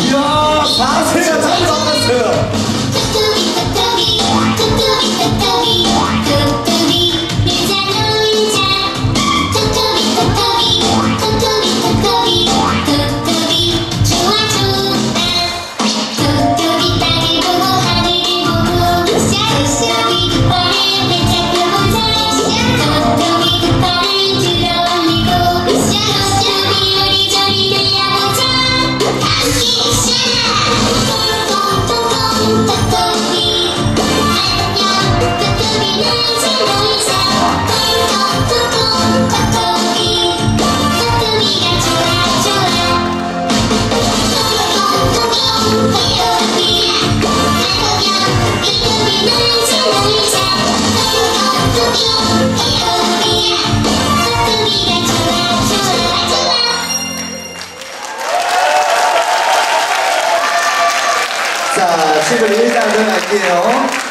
이야, 4세야! Thank. 박수를 일단은 할게요.